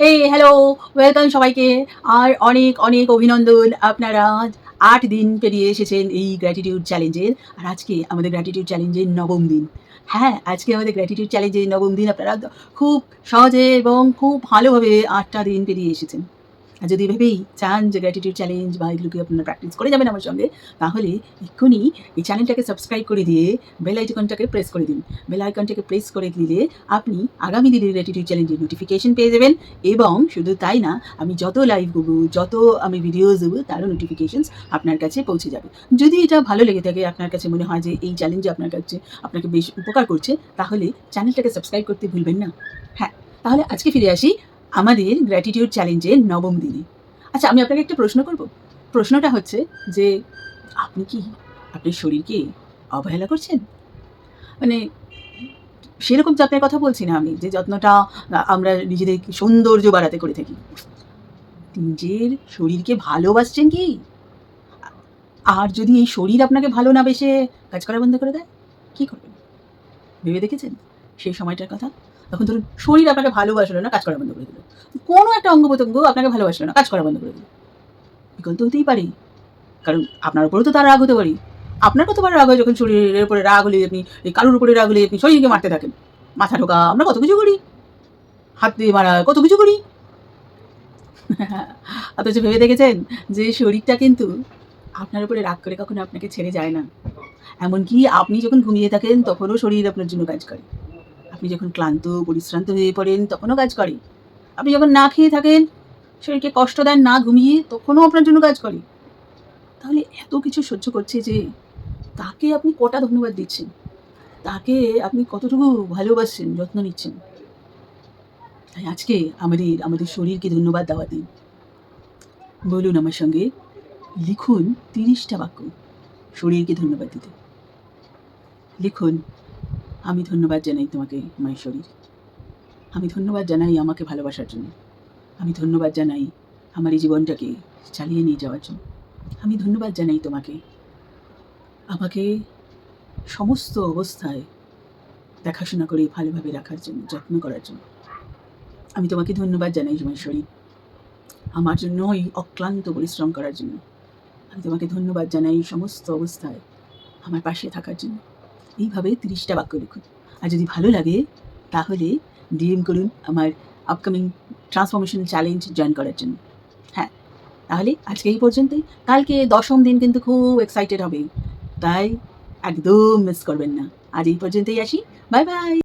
এই hello welcome সবাইকে। আর অনেক অনেক অভিনন্দন। আপনারা আট দিন পেরিয়ে এসেছেন এই গ্র্যাটিটিউড চ্যালেঞ্জের আর আজকে আমাদের গ্র্যাটিটিউড চ্যালেঞ্জের নবম দিন। হ্যাঁ আজকে আমাদের গ্র্যাটিটিউড চ্যালেঞ্জের নবম দিন। আপনারা খুব সহজে এবং খুব ভালোভাবে আটটা দিন পেরিয়ে এসেছেন। আর যদি ভেবেই চান যে গ্র্যাটিটিউড চ্যালেঞ্জ বা এগুলোকে আপনারা প্র্যাকটিস করে যাবেন আমার সঙ্গে, তাহলে এক্ষুনি এই চ্যানেলটাকে সাবস্ক্রাইব করে দিয়ে বেল আইকনটাকে প্রেস করে দিন। বেল আইকনটাকে প্রেস করে দিলে আপনি আগামী দিনের গ্র্যাটিটিউড চ্যালেঞ্জের নোটিফিকেশন পেয়ে যাবেন এবং শুধু তাই না, আমি যত লাইভ দেবো যত আমি ভিডিওস দেবো, তারও নোটিফিকেশনস আপনার কাছে পৌঁছে যাবে। যদি এটা ভালো লেগে থাকে, আপনার কাছে মনে হয় যে এই চ্যালেঞ্জে আপনার কাছে আপনাকে বেশ উপকার করছে, তাহলে চ্যানেলটাকে সাবস্ক্রাইব করতে ভুলবেন না। হ্যাঁ তাহলে আজকে ফিরে আসি। আমাদের গ্র্যাটিটিউড চ্যালেঞ্জের নবম দিনে। আচ্ছা আমি আপনাকে একটা প্রশ্ন করব। প্রশ্নটা হচ্ছে যে, আপনি কি আপনার শরীরকে অবহেলা করছেন? মানে সেরকম যত্নের কথা বলছি না আমি, যে যত্নটা আমরা নিজেদের সৌন্দর্য বাড়াতে করে থাকি। নিজের শরীরকে ভালোবাসছেন কি? আর যদি এই শরীর আপনাকে ভালো না বেসে কাজ করা বন্ধ করে দেয়, কি করবেন? ভেবে দেখেছেন? সেই সময়টার কথা। তখন ধরুন শরীর আপনাকে ভালোবাসলো না, কাজ করা বন্ধ করে দিল। কোনো একটা অঙ্গ প্রত্যঙ্গ আপনাকে ভালোবাসলো না, কাজ করা বন্ধ করে দিল। বিকল্প হতেই পারে। কারণ আপনার উপরেও তো তার রাগ হতে পারে। আপনার কতবার রাগ হয় যখন শরীরের উপরে রাগ হলে আপনি কারোর উপরে রাগ হলে আপনি শরীরকে মারতে থাকেন। মাথা ঢোকা, আমরা কত কিছু করি। হাত দিয়ে মারা, কত কিছু করি। আপনি অথচ ভেবে দেখেছেন যে শরীরটা কিন্তু আপনার উপরে রাগ করে কখনো আপনাকে ছেড়ে যায় না। এমনকি আপনি যখন ঘুমিয়ে থাকেন, তখনও শরীর আপনার জন্য কাজ করে। আপনি যখন ক্লান্ত, পরিশ্রান্ত হয়ে পড়েন, তখনও কাজ করে। আপনি যখন না খেয়ে থাকেন, শরীরকে কষ্ট দেন, না ঘুমিয়ে, তখনও আপনার জন্য কাজ করে। তাহলে এত কিছু সহ্য করছে যে, তাকে আপনি কটা ধন্যবাদ দিচ্ছেন? তাকে আপনি কতটুকু ভালোবাসছেন, যত্ন নিচ্ছেন? তাই আজকে আমাদের আমাদের শরীরকে ধন্যবাদ দেওয়া দিন। বলুন আমার সঙ্গে, লিখুন তিরিশটা বাক্য, শরীরকে ধন্যবাদ দিতে। লিখুন আমি ধন্যবাদ জানাই তোমাকে আমার শরীর। আমি ধন্যবাদ জানাই আমাকে ভালোবাসার জন্য। আমি ধন্যবাদ জানাই আমার এই জীবনটাকে চালিয়ে নিয়ে যাওয়ার জন্য। আমি ধন্যবাদ জানাই তোমাকে। আমাকে সমস্ত অবস্থায় দেখাশোনা করে ভালোভাবে রাখার জন্য, যত্ন করার জন্য। আমি তোমাকে ধন্যবাদ জানাই আমার শরীর। আমার জন্য এই অক্লান্ত পরিশ্রম করার জন্য। আমি তোমাকে ধন্যবাদ জানাই সমস্ত অবস্থায় আমার পাশে থাকার জন্য। এইভাবে তিরিশটা বাক্য লিখুন। আর যদি ভালো লাগে, তাহলে ডিএম করুন আমার আপকামিং ট্রান্সফরমেশন চ্যালেঞ্জ জয়েন করার জন্য। হ্যাঁ তাহলে আজকে এই পর্যন্তই। কালকে দশম দিন কিন্তু খুব এক্সাইটেড হবে। তাই একদম মিস করবেন না। আজ এই পর্যন্তই আসি। Bye bye